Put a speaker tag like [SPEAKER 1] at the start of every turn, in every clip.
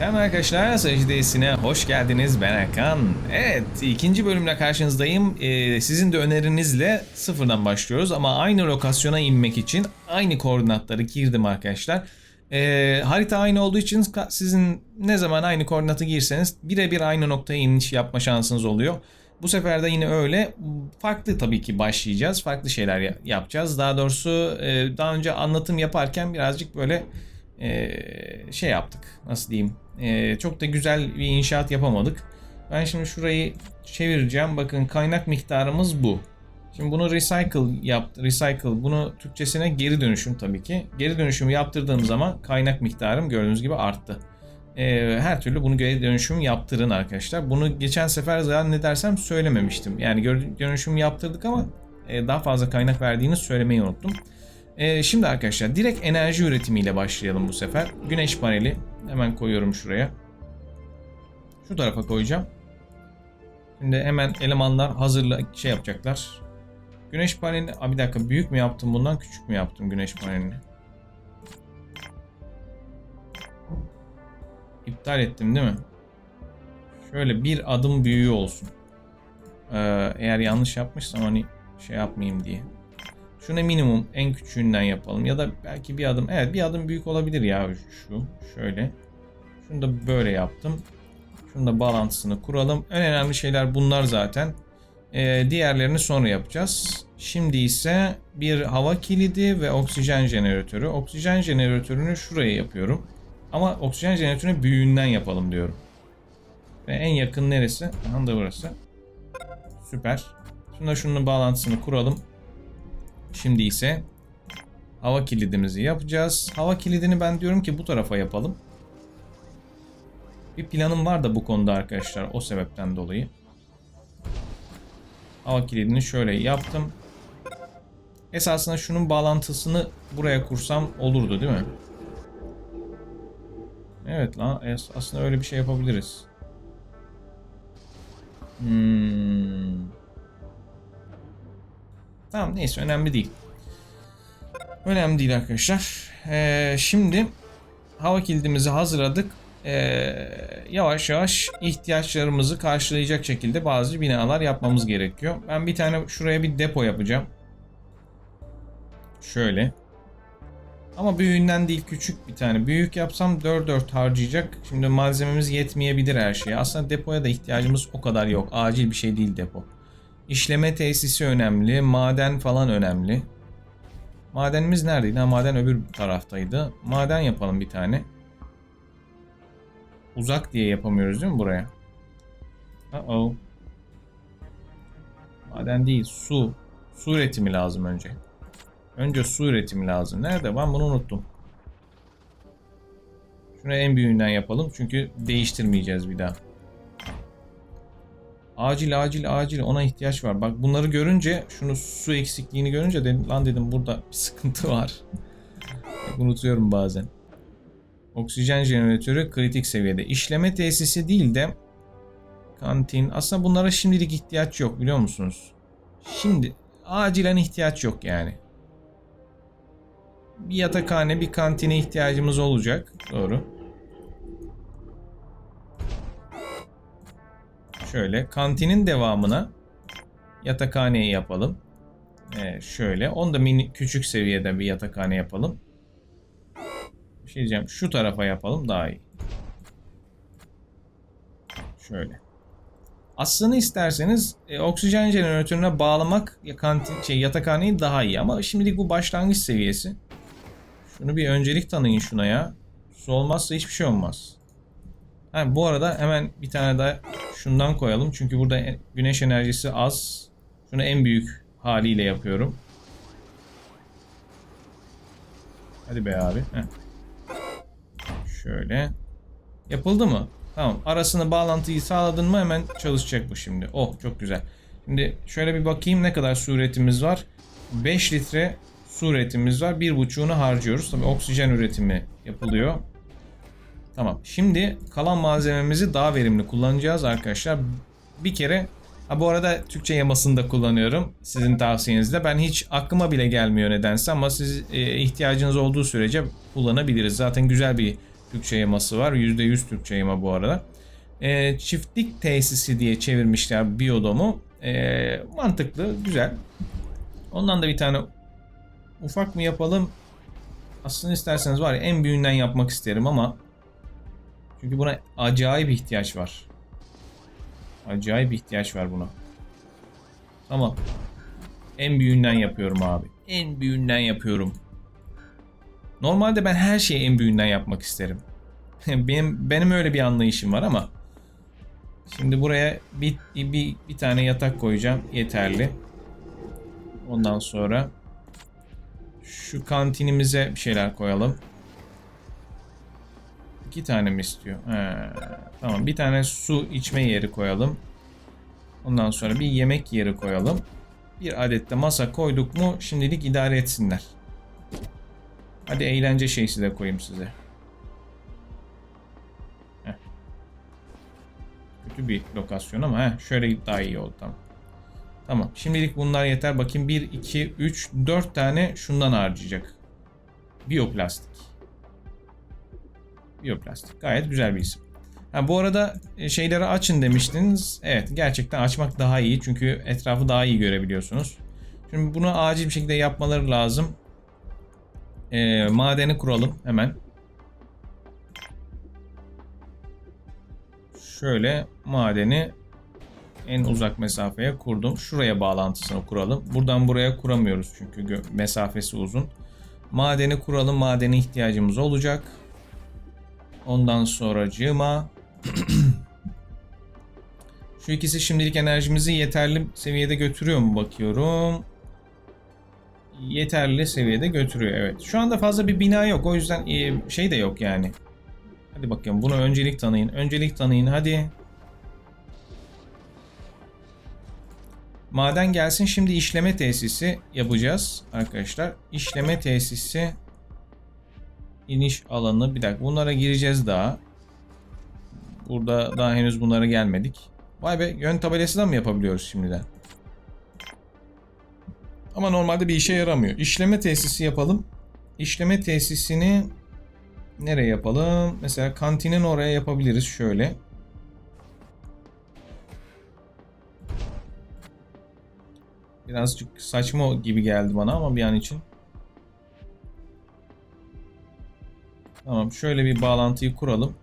[SPEAKER 1] Selam arkadaşlar, Secdesi'ne hoş geldiniz. Ben Erkan. Evet, ikinci bölümle karşınızdayım. Ee, sizin de önerinizle sıfırdan başlıyoruz ama aynı lokasyona inmek için aynı koordinatları girdim arkadaşlar. Ee, harita aynı olduğu için sizin ne zaman aynı koordinatı girseniz birebir aynı noktaya iniş yapma şansınız oluyor. Bu sefer de yine öyle. Farklı tabii ki başlayacağız. Farklı şeyler ya- yapacağız. Daha doğrusu e, daha önce anlatım yaparken birazcık böyle e, şey yaptık. Nasıl diyeyim? E, çok da güzel bir inşaat yapamadık. Ben şimdi şurayı çevireceğim. Bakın kaynak miktarımız bu. Şimdi bunu recycle yap, recycle bunu Türkçesine geri dönüşüm tabii ki. Geri dönüşüm yaptırdığım zaman kaynak miktarım gördüğünüz gibi arttı. Ee, her türlü bunu geri dönüşüm yaptırın arkadaşlar. Bunu geçen sefer zaten ne dersem söylememiştim. Yani geri dönüşüm yaptırdık ama e, daha fazla kaynak verdiğini söylemeyi unuttum. Ee, şimdi arkadaşlar direkt enerji üretimiyle başlayalım bu sefer. Güneş paneli hemen koyuyorum şuraya. Şu tarafa koyacağım. Şimdi hemen elemanlar hazırla şey yapacaklar. Güneş panelini... Aa, bir dakika büyük mü yaptım bundan küçük mü yaptım güneş panelini? İptal ettim değil mi? Şöyle bir adım büyüğü olsun. Ee, eğer yanlış yapmışsam hani şey yapmayayım diye. Şunu minimum en küçüğünden yapalım ya da belki bir adım evet bir adım büyük olabilir ya şu şöyle. Şunu da böyle yaptım. Şunu da bağlantısını kuralım. En önemli şeyler bunlar zaten. Ee, diğerlerini sonra yapacağız. Şimdi ise bir hava kilidi ve oksijen jeneratörü. Oksijen jeneratörünü şuraya yapıyorum. Ama oksijen jeneratörünü büyüğünden yapalım diyorum. Ve en yakın neresi? Aha da burası. Süper. Şimdi şunun bağlantısını kuralım. Şimdi ise hava kilidimizi yapacağız. Hava kilidini ben diyorum ki bu tarafa yapalım. Bir planım var da bu konuda arkadaşlar o sebepten dolayı. Hava kilidini şöyle yaptım. Esasında şunun bağlantısını buraya kursam olurdu değil mi? Evet lan aslında öyle bir şey yapabiliriz. Hmm. Tamam neyse önemli değil. Önemli değil arkadaşlar. Ee, şimdi hava kilidimizi hazırladık. Ee, yavaş yavaş ihtiyaçlarımızı karşılayacak şekilde bazı binalar yapmamız gerekiyor. Ben bir tane şuraya bir depo yapacağım. Şöyle. Ama büyüğünden değil küçük bir tane. Büyük yapsam 4-4 harcayacak. Şimdi malzememiz yetmeyebilir her şeye. Aslında depoya da ihtiyacımız o kadar yok. Acil bir şey değil depo. İşleme tesisi önemli. Maden falan önemli. Madenimiz neredeydi? Ha, maden öbür taraftaydı. Maden yapalım bir tane. Uzak diye yapamıyoruz değil mi buraya? Uh oh. Maden değil, su. Su üretimi lazım önce. Önce su üretimi lazım. Nerede? Ben bunu unuttum. Şunu en büyüğünden yapalım. Çünkü değiştirmeyeceğiz bir daha. Acil acil acil ona ihtiyaç var. Bak bunları görünce şunu su eksikliğini görünce dedim, lan dedim burada bir sıkıntı var. Unutuyorum bazen. Oksijen jeneratörü kritik seviyede. İşleme tesisi değil de kantin. Aslında bunlara şimdilik ihtiyaç yok biliyor musunuz? Şimdi acilen ihtiyaç yok yani. Bir yatakhane, bir kantine ihtiyacımız olacak. Doğru. Şöyle kantinin devamına yatakhaneyi yapalım. Ee, şöyle. Onu da mini, küçük seviyede bir yatakhane yapalım. Bir şey diyeceğim. Şu tarafa yapalım daha iyi. Şöyle. Aslını isterseniz e, oksijen jeneratörüne bağlamak ya kantin şey yatakhaneyi daha iyi ama şimdilik bu başlangıç seviyesi. Şunu bir öncelik tanıyın şuna ya. Su olmazsa hiçbir şey olmaz. Ha, bu arada hemen bir tane daha şundan koyalım. Çünkü burada güneş enerjisi az. Şunu en büyük haliyle yapıyorum. Hadi be abi. Heh. Şöyle. Yapıldı mı? Tamam. Arasını bağlantıyı sağladın mı hemen çalışacak bu şimdi. Oh çok güzel. Şimdi şöyle bir bakayım ne kadar su üretimimiz var. 5 litre su üretimimiz var. 1,5'unu harcıyoruz. Tabii oksijen üretimi yapılıyor. Tamam. Şimdi kalan malzememizi daha verimli kullanacağız arkadaşlar. Bir kere ha bu arada Türkçe yamasını da kullanıyorum sizin tavsiyenizle. Ben hiç aklıma bile gelmiyor nedense ama siz e, ihtiyacınız olduğu sürece kullanabiliriz. Zaten güzel bir Türkçe yaması var. %100 Türkçe yama bu arada. Ee, çiftlik tesisi diye çevirmişler biyodomu. Ee, mantıklı, güzel. Ondan da bir tane ufak mı yapalım? Aslında isterseniz var ya en büyüğünden yapmak isterim ama çünkü buna acayip ihtiyaç var. Acayip ihtiyaç var buna. Tamam. En büyüğünden yapıyorum abi. En büyüğünden yapıyorum. Normalde ben her şeyi en büyüğünden yapmak isterim. benim benim öyle bir anlayışım var ama şimdi buraya bir, bir, bir tane yatak koyacağım yeterli. Ondan sonra şu kantinimize bir şeyler koyalım. İki tane mi istiyor? He, tamam bir tane su içme yeri koyalım. Ondan sonra bir yemek yeri koyalım. Bir adet de masa koyduk mu şimdilik idare etsinler. Hadi eğlence şeysi de koyayım size. Heh. Kötü bir lokasyon ama heh, şöyle daha iyi oldu tamam. Tamam şimdilik bunlar yeter. Bakayım 1, 2, 3, 4 tane şundan harcayacak. Biyoplastik. Biyoplastik gayet güzel bir isim. Ha, bu arada e, şeyleri açın demiştiniz. Evet gerçekten açmak daha iyi. Çünkü etrafı daha iyi görebiliyorsunuz. Şimdi bunu acil bir şekilde yapmaları lazım. E, madeni kuralım hemen. Şöyle madeni en uzak mesafeye kurdum. Şuraya bağlantısını kuralım. Buradan buraya kuramıyoruz çünkü mesafesi uzun. Madeni kuralım. Madene ihtiyacımız olacak. Ondan sonra cıma. Şu ikisi şimdilik enerjimizi yeterli seviyede götürüyor mu bakıyorum. Yeterli seviyede götürüyor evet. Şu anda fazla bir bina yok o yüzden e, şey de yok yani. Hadi bakayım bunu öncelik tanıyın. Öncelik tanıyın hadi. Maden gelsin şimdi işleme tesisi yapacağız arkadaşlar. İşleme tesisi iniş alanı bir dakika bunlara gireceğiz daha. Burada daha henüz bunlara gelmedik. Vay be yön tabelası da mı yapabiliyoruz şimdiden? Ama normalde bir işe yaramıyor. İşleme tesisi yapalım. İşleme tesisini nereye yapalım? Mesela kantinin oraya yapabiliriz şöyle. Birazcık saçma gibi geldi bana ama bir an için. Tamam şöyle bir bağlantıyı kuralım.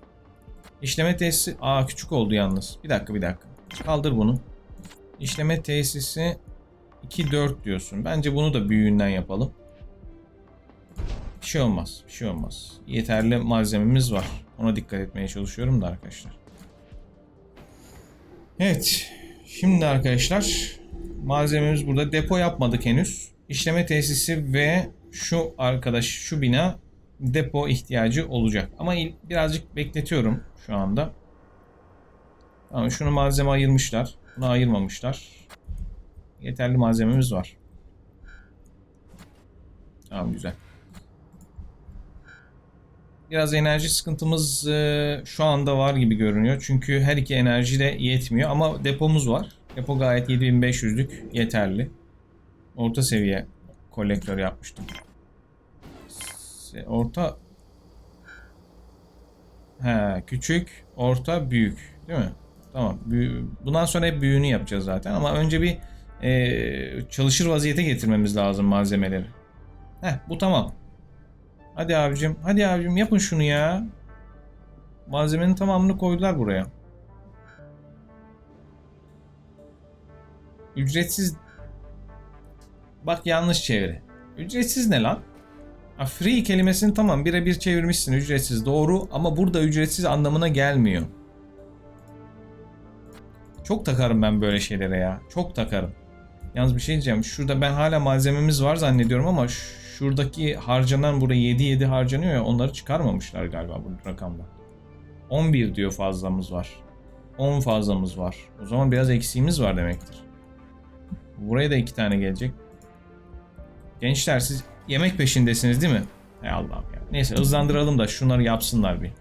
[SPEAKER 1] İşleme tesisi... Aa küçük oldu yalnız. Bir dakika bir dakika. Kaldır bunu. İşleme tesisi 2-4 diyorsun. Bence bunu da büyüğünden yapalım. Bir şey olmaz. Bir şey olmaz. Yeterli malzememiz var. Ona dikkat etmeye çalışıyorum da arkadaşlar. Evet. Şimdi arkadaşlar malzememiz burada. Depo yapmadık henüz. İşleme tesisi ve şu arkadaş şu bina depo ihtiyacı olacak. Ama birazcık bekletiyorum şu anda. Tamam şunu malzeme ayırmışlar. Bunu ayırmamışlar. Yeterli malzememiz var. Tamam güzel. Biraz enerji sıkıntımız e, şu anda var gibi görünüyor. Çünkü her iki enerji de yetmiyor ama depomuz var. Depo gayet 7500'lük yeterli. Orta seviye kolektör yapmıştım. Orta He, küçük, orta, büyük. Değil mi? Tamam. Bundan sonra hep büyüğünü yapacağız zaten ama önce bir e, çalışır vaziyete getirmemiz lazım malzemeleri. Heh, bu tamam. Hadi abicim, hadi abicim yapın şunu ya. Malzemenin tamamını koydular buraya. Ücretsiz Bak yanlış çeviri. Ücretsiz ne lan? Free kelimesini tamam birebir çevirmişsin ücretsiz doğru ama burada ücretsiz anlamına gelmiyor. Çok takarım ben böyle şeylere ya. Çok takarım. Yalnız bir şey diyeceğim. Şurada ben hala malzememiz var zannediyorum ama şuradaki harcanan buraya 7-7 harcanıyor ya onları çıkarmamışlar galiba bu rakamda. 11 diyor fazlamız var. 10 fazlamız var. O zaman biraz eksiğimiz var demektir. Buraya da iki tane gelecek. Gençler siz yemek peşindesiniz değil mi? Hay Allah'ım ya. Neyse hızlandıralım da şunları yapsınlar bir.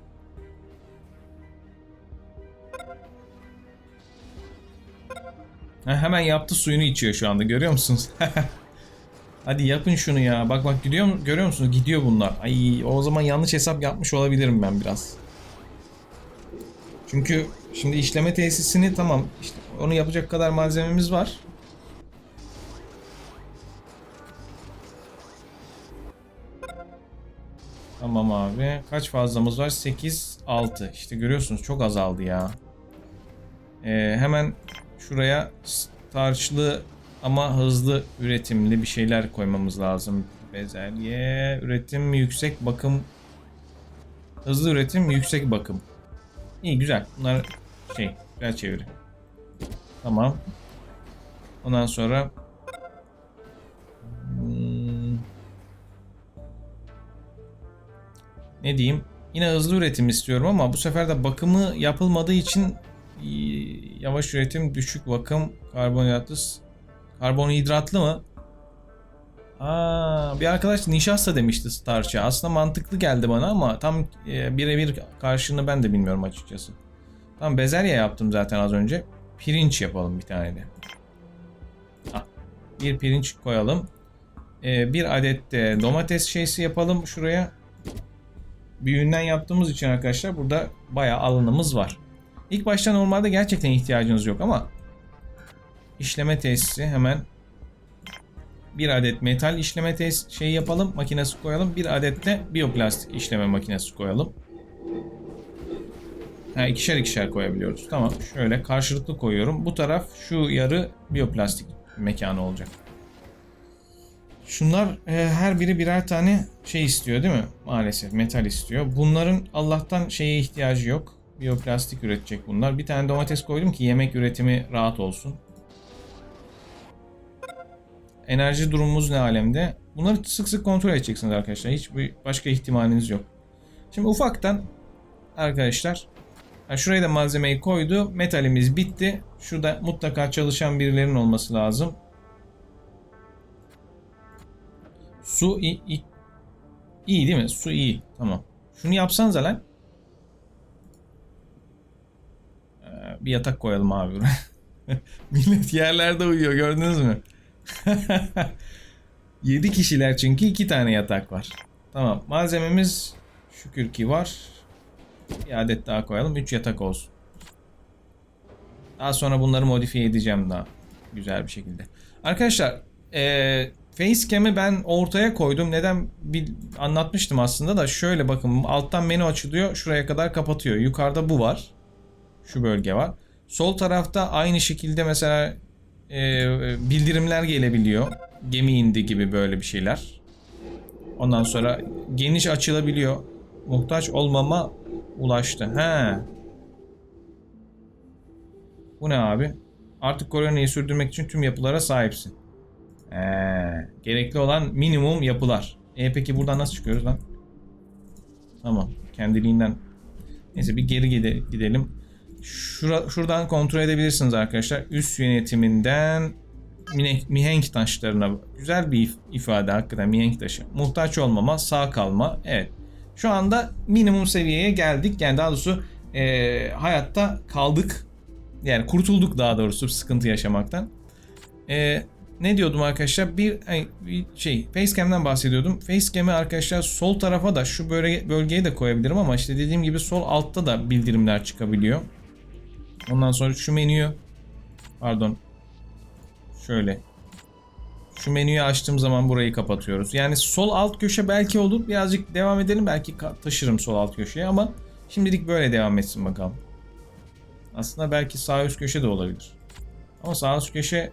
[SPEAKER 1] Ha, hemen yaptı suyunu içiyor şu anda görüyor musunuz? Hadi yapın şunu ya. Bak bak gidiyor mu? Görüyor musunuz? Gidiyor bunlar. Ay o zaman yanlış hesap yapmış olabilirim ben biraz. Çünkü şimdi işleme tesisini tamam işte onu yapacak kadar malzememiz var. Tamam abi. Kaç fazlamız var? 8, 6. İşte görüyorsunuz çok azaldı ya. Ee, hemen şuraya starchlı ama hızlı üretimli bir şeyler koymamız lazım. Bezelye, üretim, yüksek bakım. Hızlı üretim, yüksek bakım. İyi güzel. Bunlar şey, güzel çeviri. Tamam. Ondan sonra ne diyeyim? Yine hızlı üretim istiyorum ama bu sefer de bakımı yapılmadığı için e, yavaş üretim, düşük bakım, karbonhidratlı karbonhidratlı mı? Aa, bir arkadaş nişasta demişti starch'a. Aslında mantıklı geldi bana ama tam e, birebir karşılığını ben de bilmiyorum açıkçası. Tam bezelye yaptım zaten az önce. Pirinç yapalım bir tane de. Ah, bir pirinç koyalım. E, bir adet de domates şeysi yapalım şuraya. Büyüğünden yaptığımız için arkadaşlar burada bayağı alanımız var. İlk başta normalde gerçekten ihtiyacınız yok ama işleme tesisi hemen bir adet metal işleme tesis şey yapalım, makinesi koyalım. Bir adet de biyoplastik işleme makinesi koyalım. Ha, ikişer ikişer koyabiliyoruz. Tamam. Şöyle karşılıklı koyuyorum. Bu taraf şu yarı biyoplastik mekanı olacak. Şunlar e, her biri birer tane şey istiyor değil mi? Maalesef metal istiyor. Bunların Allah'tan şeye ihtiyacı yok. Biyoplastik üretecek bunlar. Bir tane domates koydum ki yemek üretimi rahat olsun. Enerji durumumuz ne alemde? Bunları sık sık kontrol edeceksiniz arkadaşlar. Hiçbir başka ihtimaliniz yok. Şimdi ufaktan arkadaşlar ha şuraya da malzemeyi koydu. Metalimiz bitti. Şurada mutlaka çalışan birilerinin olması lazım. Su iyi, iyi, iyi değil mi? Su iyi. Tamam. Şunu yapsanıza lan. Ee, bir yatak koyalım abi. Millet yerlerde uyuyor gördünüz mü? 7 kişiler çünkü 2 tane yatak var. Tamam malzememiz şükür ki var. Bir adet daha koyalım 3 yatak olsun. Daha sonra bunları modifiye edeceğim daha güzel bir şekilde. Arkadaşlar ee, Facecam'i ben ortaya koydum. Neden bir anlatmıştım aslında da şöyle bakın alttan menü açılıyor. Şuraya kadar kapatıyor. Yukarıda bu var. Şu bölge var. Sol tarafta aynı şekilde mesela e, bildirimler gelebiliyor. Gemi indi gibi böyle bir şeyler. Ondan sonra geniş açılabiliyor. Muhtaç olmama ulaştı. He. Bu ne abi? Artık koloniyi sürdürmek için tüm yapılara sahipsin. Ee, gerekli olan minimum yapılar. E peki buradan nasıl çıkıyoruz lan? Tamam. Kendiliğinden. Neyse bir geri gide- gidelim. Şura, şuradan kontrol edebilirsiniz arkadaşlar. Üst yönetiminden mihenk, taşlarına güzel bir if- ifade hakikaten mihenk taşı. Muhtaç olmama, sağ kalma. Evet. Şu anda minimum seviyeye geldik. Yani daha doğrusu e, hayatta kaldık. Yani kurtulduk daha doğrusu sıkıntı yaşamaktan. E, ne diyordum arkadaşlar? Bir, ay, bir şey Facecam'den bahsediyordum. Facecam'i arkadaşlar sol tarafa da şu bölge, bölgeye de koyabilirim ama işte dediğim gibi sol altta da bildirimler çıkabiliyor. Ondan sonra şu menüyü pardon şöyle şu menüyü açtığım zaman burayı kapatıyoruz. Yani sol alt köşe belki olur. Birazcık devam edelim. Belki taşırım sol alt köşeye ama şimdilik böyle devam etsin bakalım. Aslında belki sağ üst köşe de olabilir. Ama sağ üst köşe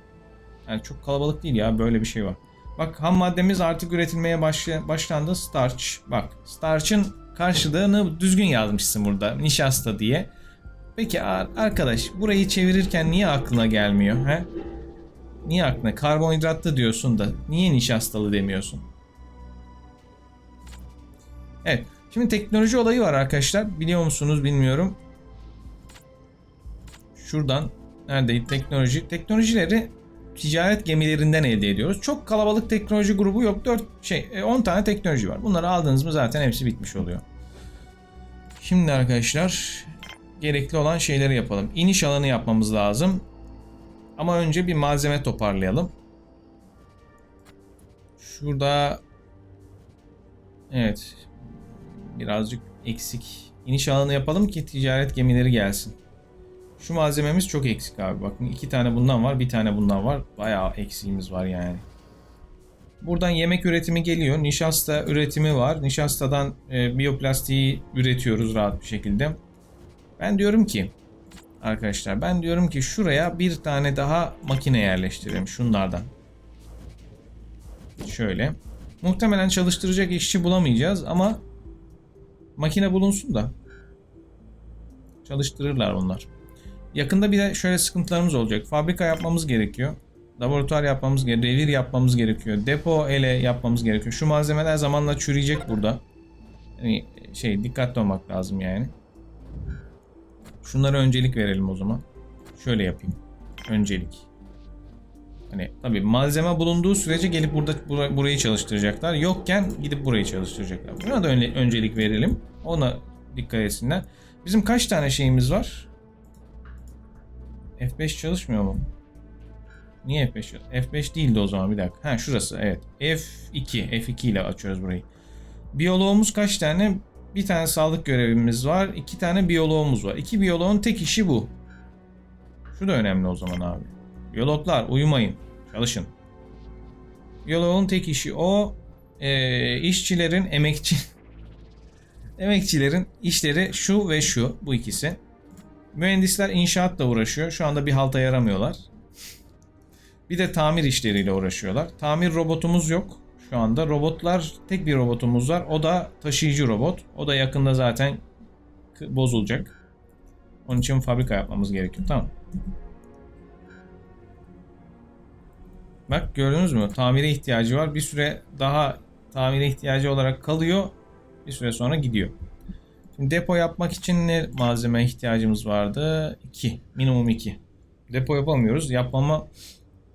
[SPEAKER 1] yani çok kalabalık değil ya böyle bir şey var. Bak ham maddemiz artık üretilmeye başla- başlandı. Starch. Bak starch'ın karşılığını düzgün yazmışsın burada. Nişasta diye. Peki ar- arkadaş burayı çevirirken niye aklına gelmiyor? He? Niye aklına? Karbonhidratlı diyorsun da niye nişastalı demiyorsun? Evet. Şimdi teknoloji olayı var arkadaşlar. Biliyor musunuz bilmiyorum. Şuradan neredeydi teknoloji? Teknolojileri ticaret gemilerinden elde ediyoruz. Çok kalabalık teknoloji grubu yok. 4 şey e, 10 tane teknoloji var. Bunları aldınız mı zaten hepsi bitmiş oluyor. Şimdi arkadaşlar gerekli olan şeyleri yapalım. İniş alanı yapmamız lazım. Ama önce bir malzeme toparlayalım. Şurada evet birazcık eksik. İniş alanı yapalım ki ticaret gemileri gelsin. Şu malzememiz çok eksik abi. Bakın iki tane bundan var, bir tane bundan var. Bayağı eksiğimiz var yani. Buradan yemek üretimi geliyor. Nişasta üretimi var. Nişastadan e, biyoplastiği üretiyoruz rahat bir şekilde. Ben diyorum ki arkadaşlar ben diyorum ki şuraya bir tane daha makine yerleştirelim şunlardan. Şöyle. Muhtemelen çalıştıracak işçi bulamayacağız ama makine bulunsun da çalıştırırlar onlar. Yakında bir de şöyle sıkıntılarımız olacak. Fabrika yapmamız gerekiyor. Laboratuvar yapmamız gerekiyor. Revir yapmamız gerekiyor. Depo ele yapmamız gerekiyor. Şu malzemeler zamanla çürüyecek burada. Yani şey dikkatli olmak lazım yani. Şunlara öncelik verelim o zaman. Şöyle yapayım. Öncelik. Hani tabii malzeme bulunduğu sürece gelip burada bura- burayı çalıştıracaklar. Yokken gidip burayı çalıştıracaklar. Buna da öncelik verelim. Ona dikkat etsinler. Bizim kaç tane şeyimiz var? F5 çalışmıyor mu? Niye F5? çalışıyor? F5 değildi o zaman bir dakika. Ha şurası evet. F2. F2 ile açıyoruz burayı. Biyoloğumuz kaç tane? Bir tane sağlık görevimiz var. iki tane biyoloğumuz var. İki biyoloğun tek işi bu. Şu da önemli o zaman abi. Biyologlar uyumayın. Çalışın. Biyoloğun tek işi o. Ee, işçilerin, emekçi emekçilerin işleri şu ve şu. Bu ikisi. Mühendisler inşaatla uğraşıyor. Şu anda bir halta yaramıyorlar. Bir de tamir işleriyle uğraşıyorlar. Tamir robotumuz yok şu anda. Robotlar tek bir robotumuz var. O da taşıyıcı robot. O da yakında zaten bozulacak. Onun için fabrika yapmamız gerekiyor. Tamam. Bak gördünüz mü? Tamire ihtiyacı var. Bir süre daha tamire ihtiyacı olarak kalıyor. Bir süre sonra gidiyor. Depo yapmak için ne malzeme ihtiyacımız vardı? 2. Minimum 2. Depo yapamıyoruz. Yapmama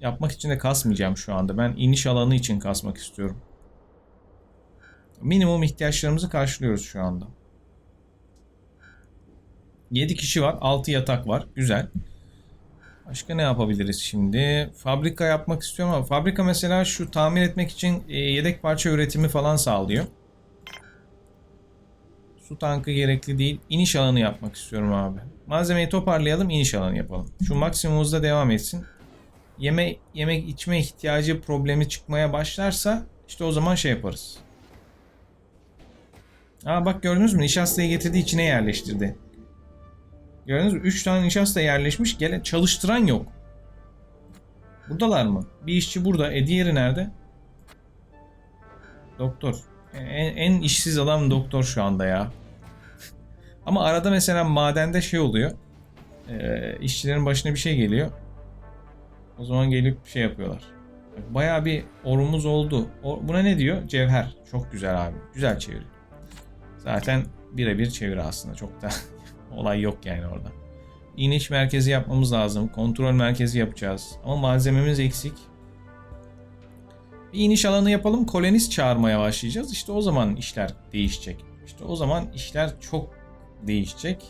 [SPEAKER 1] yapmak için de kasmayacağım şu anda. Ben iniş alanı için kasmak istiyorum. Minimum ihtiyaçlarımızı karşılıyoruz şu anda. 7 kişi var. 6 yatak var. Güzel. Başka ne yapabiliriz şimdi? Fabrika yapmak istiyorum ama fabrika mesela şu tamir etmek için e, yedek parça üretimi falan sağlıyor. Su tankı gerekli değil. İniş alanı yapmak istiyorum abi. Malzemeyi toparlayalım, iniş alanı yapalım. Şu maksimum hızda devam etsin. Yeme yemek içme ihtiyacı problemi çıkmaya başlarsa işte o zaman şey yaparız. Aa bak gördünüz mü? Nişastayı getirdi içine yerleştirdi. Gördünüz mü? 3 tane nişasta yerleşmiş. Gelen çalıştıran yok. Buradalar mı? Bir işçi burada. E diğeri nerede? Doktor. En, en işsiz adam doktor şu anda ya. Ama arada mesela madende şey oluyor. Ee, işçilerin başına bir şey geliyor. O zaman gelip şey yapıyorlar. Bayağı bir orumuz oldu. O, buna ne diyor? Cevher. Çok güzel abi. Güzel çeviri. Zaten birebir çeviri aslında. Çok da olay yok yani orada. İniş merkezi yapmamız lazım. Kontrol merkezi yapacağız. Ama malzememiz eksik. Bir iniş alanı yapalım. Kolonist çağırmaya başlayacağız. İşte o zaman işler değişecek. İşte o zaman işler çok değişecek.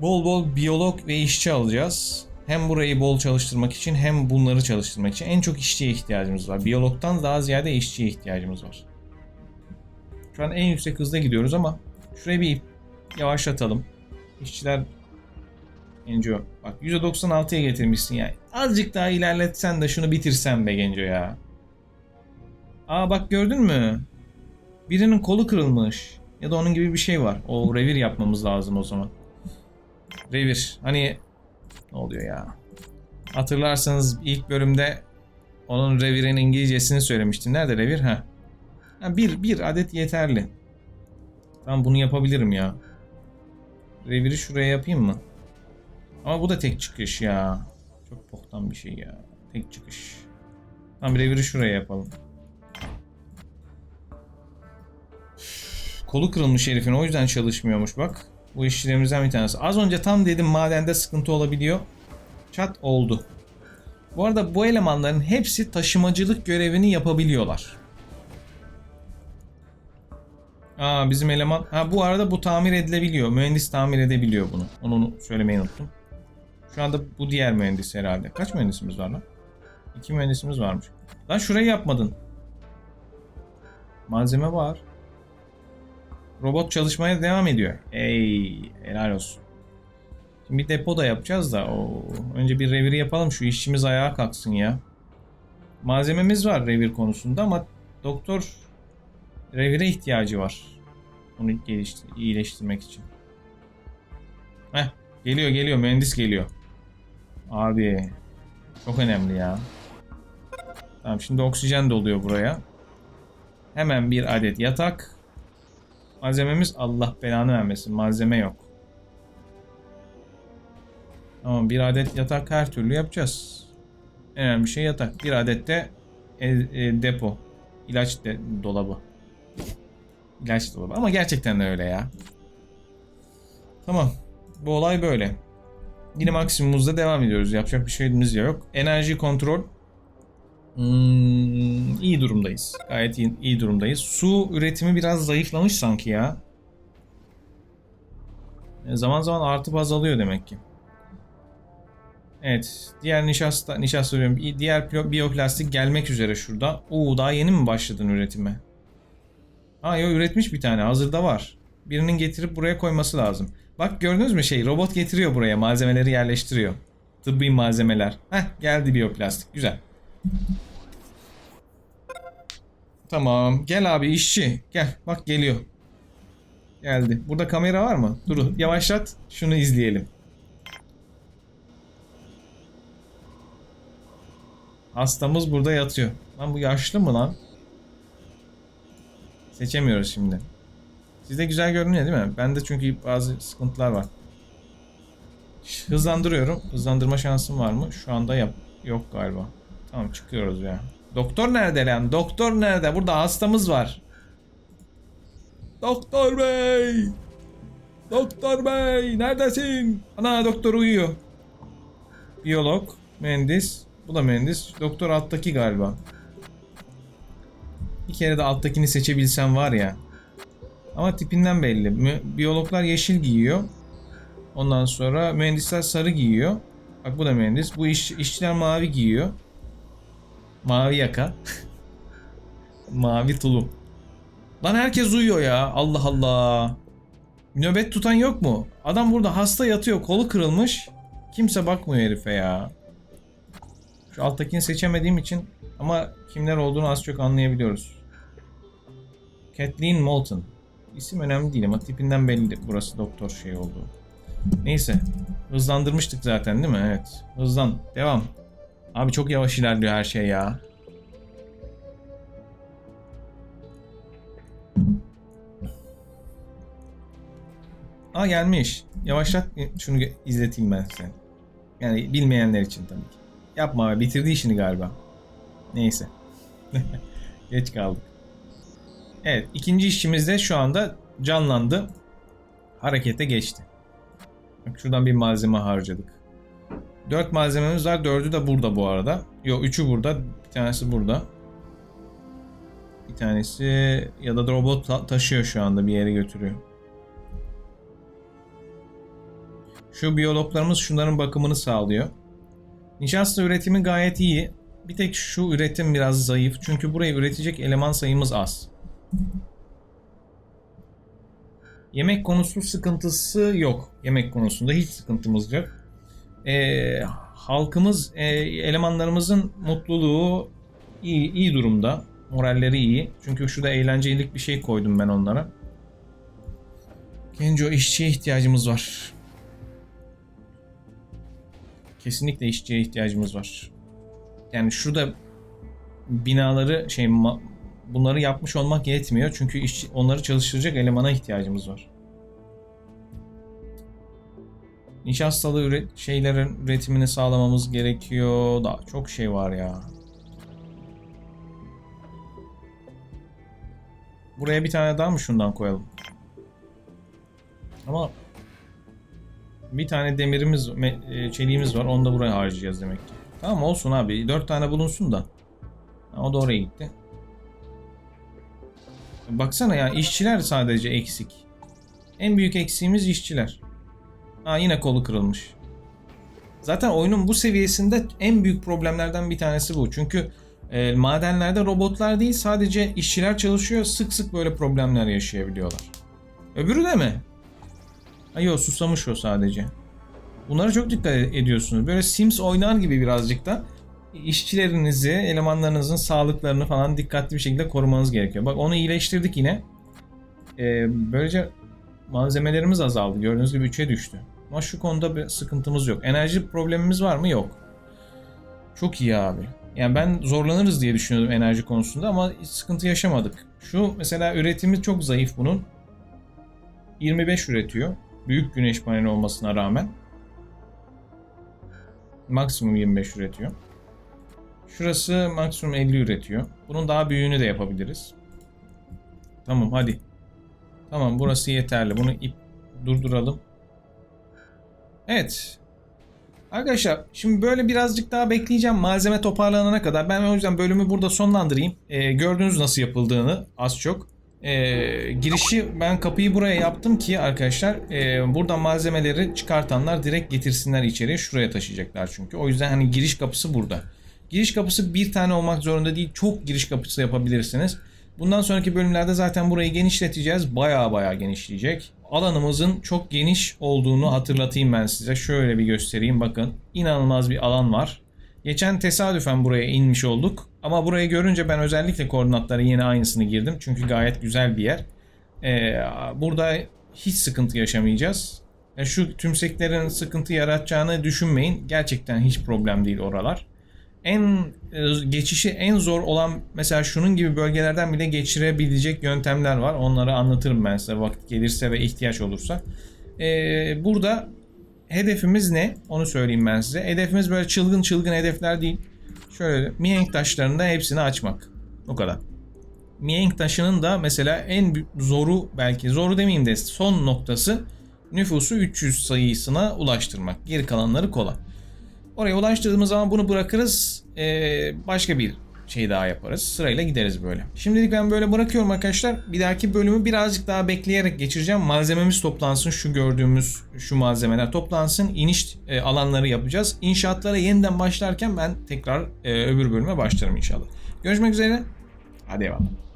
[SPEAKER 1] Bol bol biyolog ve işçi alacağız. Hem burayı bol çalıştırmak için hem bunları çalıştırmak için en çok işçiye ihtiyacımız var. Biyologtan daha ziyade işçiye ihtiyacımız var. Şu an en yüksek hızda gidiyoruz ama şurayı bir yavaşlatalım. İşçiler Genco bak %96'ya getirmişsin ya. Azıcık daha ilerletsen de şunu bitirsen be Genco ya. Aa bak gördün mü? Birinin kolu kırılmış. Ya da onun gibi bir şey var. O revir yapmamız lazım o zaman. Revir. Hani ne oluyor ya? Hatırlarsanız ilk bölümde onun revirin İngilizcesini söylemiştin. Nerede revir? Ha. ha bir, bir adet yeterli. Tamam bunu yapabilirim ya. Reviri şuraya yapayım mı? Ama bu da tek çıkış ya. Çok boktan bir şey ya. Tek çıkış. Tamam reviri şuraya yapalım. Kolu kırılmış herifin o yüzden çalışmıyormuş bak. Bu işçilerimizden bir tanesi. Az önce tam dedim madende sıkıntı olabiliyor. Çat oldu. Bu arada bu elemanların hepsi taşımacılık görevini yapabiliyorlar. Aa bizim eleman. Ha bu arada bu tamir edilebiliyor. Mühendis tamir edebiliyor bunu. Onu söylemeyi unuttum. Şu anda bu diğer mühendis herhalde. Kaç mühendisimiz var lan? İki mühendisimiz varmış. Lan şurayı yapmadın. Malzeme var. Robot çalışmaya devam ediyor. Ey helal olsun. Şimdi bir depo da yapacağız da. Oo, önce bir reviri yapalım. Şu işçimiz ayağa kalksın ya. Malzememiz var revir konusunda ama doktor revire ihtiyacı var. Onu geliştir iyileştirmek için. Heh, geliyor geliyor mühendis geliyor. Abi çok önemli ya. Tamam şimdi oksijen doluyor buraya. Hemen bir adet yatak. Malzememiz Allah belanı vermesin. Malzeme yok. Tamam bir adet yatak her türlü yapacağız. En önemli şey yatak. Bir adet de e, e, depo. İlaç de, dolabı. İlaç dolabı. Ama gerçekten de öyle ya. Tamam. Bu olay böyle. Yine maksimumuzda devam ediyoruz. Yapacak bir şeyimiz yok. Enerji kontrol. Hmm, iyi durumdayız. Gayet iyi, iyi durumdayız. Su üretimi biraz zayıflamış sanki ya. E, Zaman zaman artıp azalıyor demek ki. Evet. Diğer nişasta, nişasta diyorum. Diğer biyoplastik gelmek üzere şurada. Oo daha yeni mi başladın üretime? Ha yok üretmiş bir tane. Hazırda var. Birinin getirip buraya koyması lazım. Bak gördünüz mü şey robot getiriyor buraya malzemeleri yerleştiriyor. Tıbbi malzemeler. Heh geldi biyoplastik. Güzel. Tamam. Gel abi işçi. Gel. Bak geliyor. Geldi. Burada kamera var mı? Dur yavaşlat. Şunu izleyelim. Hastamız burada yatıyor. Lan bu yaşlı mı lan? Seçemiyoruz şimdi. Sizde güzel görünüyor değil mi? Bende çünkü bazı sıkıntılar var. Hızlandırıyorum. Hızlandırma şansım var mı? Şu anda yap yok galiba. Tamam çıkıyoruz ya. Doktor nerede lan? Doktor nerede? Burada hastamız var. Doktor bey! Doktor bey! Neredesin? Ana doktor uyuyor. Biyolog, mühendis. Bu da mühendis. Doktor alttaki galiba. Bir kere de alttakini seçebilsem var ya. Ama tipinden belli. Biyologlar yeşil giyiyor. Ondan sonra mühendisler sarı giyiyor. Bak bu da mühendis. Bu iş, işçiler mavi giyiyor. Mavi yaka. mavi tulum. Lan herkes uyuyor ya. Allah Allah. Nöbet tutan yok mu? Adam burada hasta yatıyor. Kolu kırılmış. Kimse bakmıyor herife ya. Şu alttakini seçemediğim için ama kimler olduğunu az çok anlayabiliyoruz. Kathleen Moulton. İsim önemli değil ama tipinden belli burası doktor şey oldu. Neyse. Hızlandırmıştık zaten değil mi? Evet. Hızlan. Devam. Abi çok yavaş ilerliyor her şey ya. Aa gelmiş. Yavaşlat şunu izleteyim ben size. Yani bilmeyenler için tabii ki. Yapma abi bitirdi işini galiba. Neyse. Geç kaldık. Evet ikinci işçimiz de şu anda canlandı. Harekete geçti. Bak şuradan bir malzeme harcadık. 4 malzememiz var. 4'ü de burada bu arada. Yok 3'ü burada. Bir tanesi burada. Bir tanesi ya da robot ta- taşıyor şu anda bir yere götürüyor. Şu biyologlarımız şunların bakımını sağlıyor. Nişasta üretimi gayet iyi. Bir tek şu üretim biraz zayıf. Çünkü buraya üretecek eleman sayımız az. Yemek konusu sıkıntısı yok. Yemek konusunda hiç sıkıntımız yok. Ee, halkımız, e, elemanlarımızın mutluluğu iyi, iyi durumda. Moralleri iyi. Çünkü şurada eğlencelilik bir şey koydum ben onlara. Genco işçiye ihtiyacımız var. Kesinlikle işçiye ihtiyacımız var. Yani şurada binaları şey bunları yapmış olmak yetmiyor. Çünkü iş, onları çalıştıracak elemana ihtiyacımız var. Nişastalı üret, şeylerin üretimini sağlamamız gerekiyor. Daha çok şey var ya. Buraya bir tane daha mı şundan koyalım? Ama bir tane demirimiz, e, çeliğimiz var. Onu da buraya harcayacağız demek ki. Tamam olsun abi. Dört tane bulunsun da. O da oraya gitti. Baksana ya işçiler sadece eksik. En büyük eksiğimiz işçiler. Ha yine kolu kırılmış. Zaten oyunun bu seviyesinde en büyük problemlerden bir tanesi bu. Çünkü E, madenlerde robotlar değil sadece işçiler çalışıyor. Sık sık böyle problemler yaşayabiliyorlar. Öbürü de mi? Ha yok susamış o sadece. Bunlara çok dikkat ediyorsunuz. Böyle Sims oynar gibi birazcık da işçilerinizi, elemanlarınızın sağlıklarını falan dikkatli bir şekilde korumanız gerekiyor. Bak onu iyileştirdik yine. Ee, böylece malzemelerimiz azaldı. Gördüğünüz gibi 3'e düştü. Ama şu konuda bir sıkıntımız yok. Enerji problemimiz var mı? Yok. Çok iyi abi. Yani ben zorlanırız diye düşünüyordum enerji konusunda ama hiç sıkıntı yaşamadık. Şu mesela üretimi çok zayıf bunun. 25 üretiyor. Büyük güneş paneli olmasına rağmen. Maksimum 25 üretiyor. Şurası maksimum 50 üretiyor. Bunun daha büyüğünü de yapabiliriz. Tamam hadi. Tamam burası yeterli. Bunu ip durduralım. Evet. Arkadaşlar şimdi böyle birazcık daha bekleyeceğim malzeme toparlanana kadar. Ben o yüzden bölümü burada sonlandırayım. Ee, gördünüz nasıl yapıldığını az çok. Ee, girişi ben kapıyı buraya yaptım ki arkadaşlar e, buradan malzemeleri çıkartanlar direkt getirsinler içeriye. Şuraya taşıyacaklar çünkü. O yüzden hani giriş kapısı burada. Giriş kapısı bir tane olmak zorunda değil. Çok giriş kapısı yapabilirsiniz. Bundan sonraki bölümlerde zaten burayı genişleteceğiz. Baya baya genişleyecek. Alanımızın çok geniş olduğunu hatırlatayım ben size. Şöyle bir göstereyim bakın. İnanılmaz bir alan var. Geçen tesadüfen buraya inmiş olduk. Ama burayı görünce ben özellikle koordinatlara yine aynısını girdim. Çünkü gayet güzel bir yer. Ee, burada hiç sıkıntı yaşamayacağız. Yani şu tümseklerin sıkıntı yaratacağını düşünmeyin. Gerçekten hiç problem değil oralar. En e, geçişi en zor olan mesela şunun gibi bölgelerden bile geçirebilecek yöntemler var. Onları anlatırım ben size vakit gelirse ve ihtiyaç olursa. Ee, burada hedefimiz ne? Onu söyleyeyim ben size. Hedefimiz böyle çılgın çılgın hedefler değil. Şöyle mihenk taşlarında hepsini açmak. O kadar. Mihenk taşının da mesela en zoru belki zoru demeyeyim de son noktası nüfusu 300 sayısına ulaştırmak. Geri kalanları kolay. Oraya ulaştırdığımız zaman bunu bırakırız. Ee, başka bir şey daha yaparız. Sırayla gideriz böyle. Şimdilik ben böyle bırakıyorum arkadaşlar. Bir dahaki bölümü birazcık daha bekleyerek geçireceğim. Malzememiz toplansın. Şu gördüğümüz şu malzemeler toplansın. İniş e, alanları yapacağız. İnşaatlara yeniden başlarken ben tekrar e, öbür bölüme başlarım inşallah. Görüşmek üzere. Hadi eyvallah.